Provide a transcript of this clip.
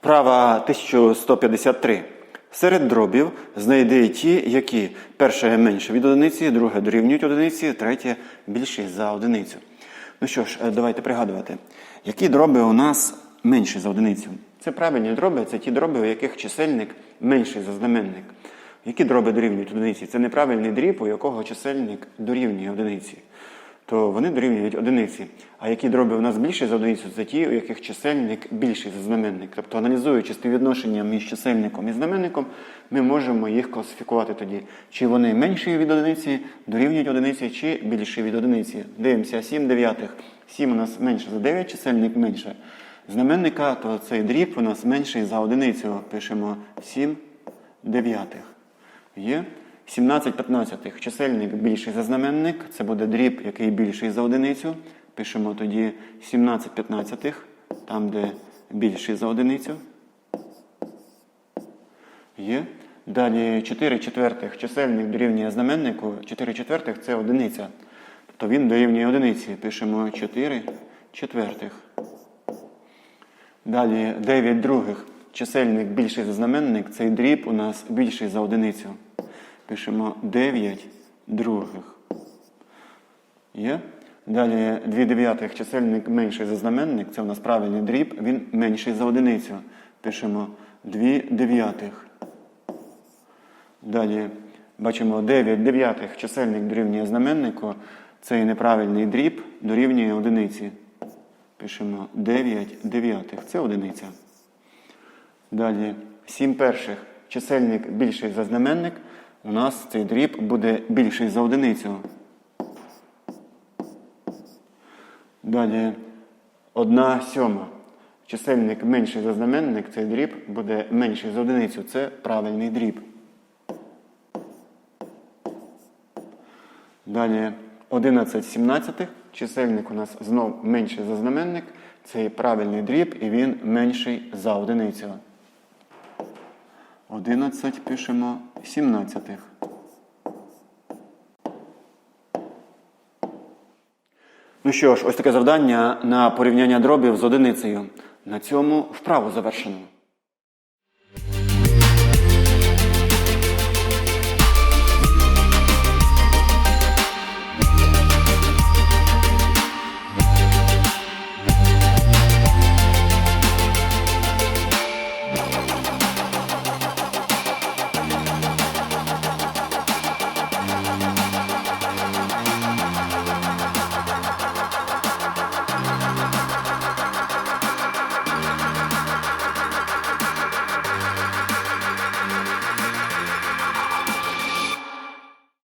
Вправа 1153. Серед дробів знайди ті, які перше менше від одиниці, друге дорівнюють одиниці, третє більші за одиницю. Ну що ж, е, давайте пригадувати, які дроби у нас менші за одиницю. Це правильні дроби, це ті дроби, у яких чисельник менший за знаменник. Які дроби дорівнюють одиниці? Це неправильний дріб, у якого чисельник дорівнює одиниці то вони дорівнюють одиниці. А які дроби у нас більші за одиницю, це ті, у яких чисельник більший за знаменник. Тобто, аналізуючи співвідношення між чисельником і знаменником, ми можемо їх класифікувати тоді, чи вони менші від одиниці, дорівнюють одиниці, чи більші від одиниці. Дивимося, 7 дев'ятих. 7 у нас менше за 9, чисельник менше. Знаменника, то цей дріб у нас менший за одиницю. Пишемо 7 дев'ятих. Є. 17 п'ятнадцятих. Чисельник більший за знаменник. Це буде дріб, який більший за одиницю. Пишемо тоді 17 п'ятнадцятих, там, де більший за одиницю. Є. Далі 4 четвертих. Чисельник дорівнює знаменнику. 4 четвертих це одиниця. Тобто він дорівнює одиниці. Пишемо 4 четвертих. Далі 9 других. Чисельник більший за знаменник. Цей дріб у нас більший за одиницю. Пишемо 9 других. Є? Далі 2 дев'ятих чисельник менший за знаменник. Це у нас правильний дріб, він менший за одиницю. Пишемо 2 дев'ятих. Далі бачимо 9 дев'ятих чисельник дорівнює знаменнику. Цей неправильний дріб дорівнює одиниці. Пишемо 9 дев'ятих. Це одиниця. Далі 7 перших. Чисельник більший за знаменник. У нас цей дріб буде більший за одиницю. Далі 1 сьома. Чисельник менший за знаменник, цей дріб буде менший за одиницю. Це правильний дріб. Далі 11 сімнадцятих. Чисельник у нас знов менший за знаменник. Цей правильний дріб і він менший за одиницю. 11 пишемо сімнадцятих. Ну що ж, ось таке завдання на порівняння дробів з одиницею. На цьому вправу завершено.